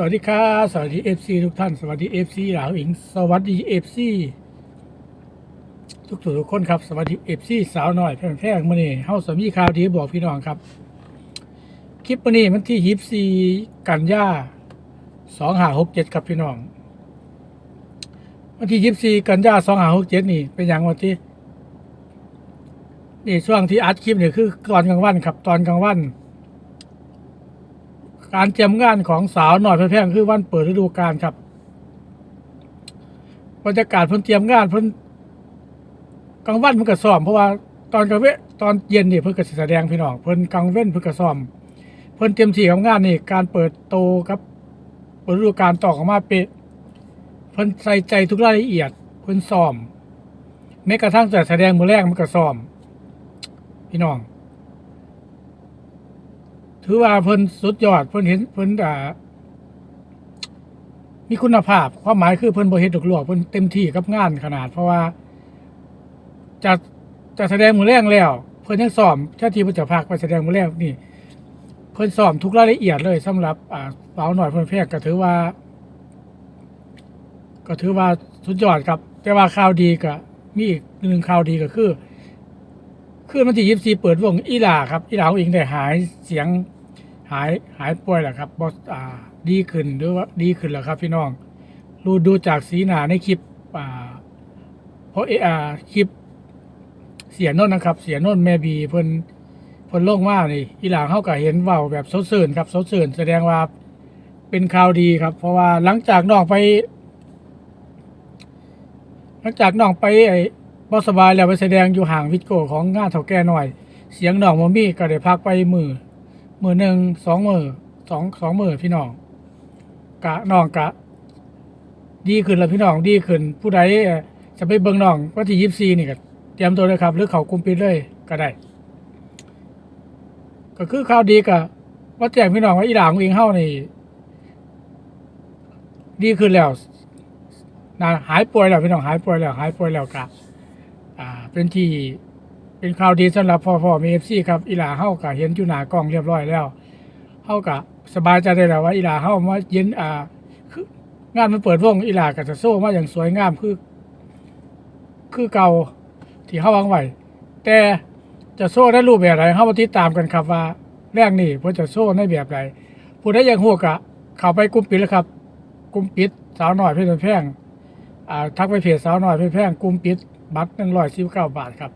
สวัสดีครับสวัสดีเอฟซีทุกท่าน สวัสดีเอฟซีหลาวอิง สวัสดีเอฟซีทุกทุกคนครับ สวัสดีเอฟซีสาวหน่อยแพงแพงมื่อนี้เฮาสามีข่าวดีบอกพี่น้องครับ คลิปมื่อนี้มันที่ยิบซีกันยาสองหาหกเจ็ดครับพี่น้อง วันที่ยิบซีกันยาสองหาหกเจ็ดนี่ เป็นอย่างวันที่นี่ช่วงที่อัดคลิปเนี่ยคือตอนกลางวันครับ ตอนกลางวัน การเตรียมงานของสาวหน่อยแพงๆคือวันเปิดฤดูกาลครับบรรยากาศเพิ่นเตรียมงานเพิ่นกลางวันเพิ่นก็ซ้อมเพราะว่าตอนกลางเวตอนเย็นนี่เพิ่นก็สแสดงพี่น้องเพิ่นกลางเว้นเพิ่นก็ซ้อมเพิ่นเตรียมที่กับงานนี่การเปิดโตครับเปิดฤดูกาลต่อออกมาเปเพิ่นใส่ใจทุกรายละเอียด เพิ่นซ้อมแม้กระทั่งจะแสดงมือแรกมันก็ซ้อม พี่น้อง ถือว่าเพิ่นสุดยอดเพิ่นเห็นเพิ่นอ่ามีคุณภาพความหมายคือเพิ่นบ่เฮ็ดดอกลวกเพิ่นเต็มที่กับงานขนาด เพราะว่าจะจะแสดงมือแรงแล้ว เพิ่นยังซ้อมชาติเพิ่นจะพากไปแสดงมือแรงนี่ เพิ่นซ้อมทุกรายละเอียดเลยสำหรับอ่าสาวหน่อยเพิ่นแพรกก็ถือว่า ก็ถือว่าสุดยอดครับ แต่ว่าข่าวดีก็มีอีกหนึ่งข่าวดีก็คือ คืนวันที่ยี่สี่เปิดวงอีหลาครับอีหลาของอิงได้หายเสียงหายหายป่วยแล้วครับบอสอ่าดีขึ้นหรือว่าดีขึ้นแล้วครับ พี่น้องดูดูจากสีหน้าในคลิปอ่าเพราะเออาคลิปเสียโนนนะครับ เสียโนนแม่บีเพิ่นเพิ่นโล่งมากนี่อีหลาเขาก็เห็นเว้าแบบสดชื่นครับสดชื่นแสดงว่าเป็นข่าวดีครับ เพราะว่าหลังจากน้องไป หลังจากน้องไปไอ บอสบายแล้วไปแสดงอยู่ห่างวิดโก้ของงานเถ่าแก่หน่อย เสียงน้องมมี่ก็ได้พักไปมือมือหนึ่งสองมือสองสองมือพี่น้องกะน้องกะ ดีขึ้นแล้วพี่น้องดีขึ้น ผู้ใดจะไปเบิ่งน้องวันที่ยี่สี่นี่ก็เตรียมตัวเลยครับ หรือเขากุมปิดเลยก็ได้ ก็คือข่าวดีกะว่าแจ้งพี่น้องว่าอีหลางเองเฮานี่ดีขึ้นแล้วนะหายป่วยแล้วพี่น้องหายป่วยแล้วหายป่วยแล้วกับ เป็นที่เป็นข่าวดีสำหรับพ่อพ่อมีเอฟซีครับอีหลาเฮากับเห็นอยู่หน้ากล้องเรียบร้อยแล้วเฮากับสบายใจได้แล้วว่าอีหลาเฮามาเย็นอ่างานมันเปิดวงอีหลาก็จะโซ่มาอย่างสวยงามคือ คือเก่าที่เฮาวางไว้แต่จะโซ่ได้รูปแบบไหนเฮามาติดตามกันครับว่าแรกนี่เพิ่นจะโซ่ในแบบใดผู้ใดอยากฮู้ก็เข้าไปกลุ่มปิดแล้วครับกลุ่มปิดสาวน้อยเพชรแพงอ่าทักไปเพจสาวหน่อยเพื่อแพงกลุ่มปิด บัตรหนึ่งร้อยสิบเก้าบาทครับ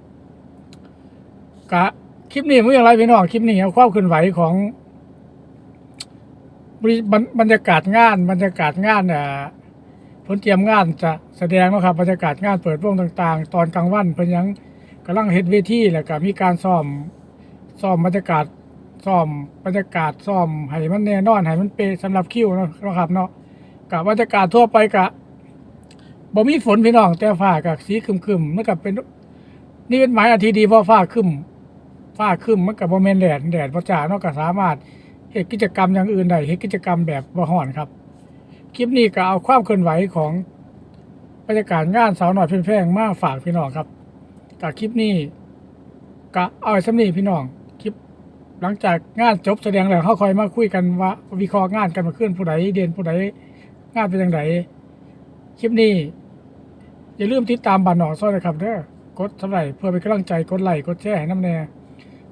กะคลิปนี้มึงอย่างไรพี่น้องคลิปนี้เอาความเคลื่อนไหวของบริบรรบรรยากาศงาน บรรยากาศงานอ่าผลเตรียมงานจะแสดงนะครับบรรยากาศงานเปิดวงต่าง ๆ ตอนกลางวันเพิ่นยังกำลังเฮ็ดเวทีแล้วก็มีการซ้อมซ้อมบรรยากาศซ้อมบรรยากาศซ้อมให้มันแน่นอนให้มันเป๊ะสำหรับคิวนะเนาะครับเนาะกับบรรยากาศทั่วไปกะ บ่มีฝนพี่น้อง แต่ฟ้ากับสีครึมๆมันก็เป็น นี่เป็นหมายอาทิตย์ดีเพราะฟ้าครึมฟ้าครึมมันก็บ่แม่นแดดแดดบ่จ้าเนาะก็สามารถเฮ็ดกิจกรรมอย่างอื่นได้เฮ็ดกิจกรรมแบบบ่ฮ้อนครับ คลิปนี้ก็เอาความเคลื่อนไหวของบรรยากาศงานสาวหน่อยเพิ่นแพงมาฝากพี่น้องครับกับคลิปนี้ก็เอาไว้สำนี้พี่น้องคลิป หลังจากงานจบแสดงแล้วเขาคอยมาคุยกันว่าวิเคราะห์งานกันมาขึ้นผู้ใดเด่นผู้ใดงานเป็นจังไดคลิปนี้ อย่าลืมติดตามบ้านหนอซ้อยนะครับเด้อกดสไลค์เพื่อเป็นกำลังใจกดไลค์กดแชร์ให้น้ำแน่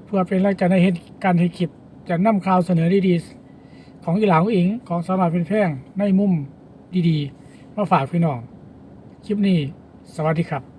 เพื่อเป็นกำลังใจในเหตุการณ์ที่คลิปจะนำข่าวเสนอดีๆของอีหลางอิงของสมารถเป็นแพ่งในมุมดีๆ มาฝากพี่น้อง คลิปนี้ สวัสดีครับ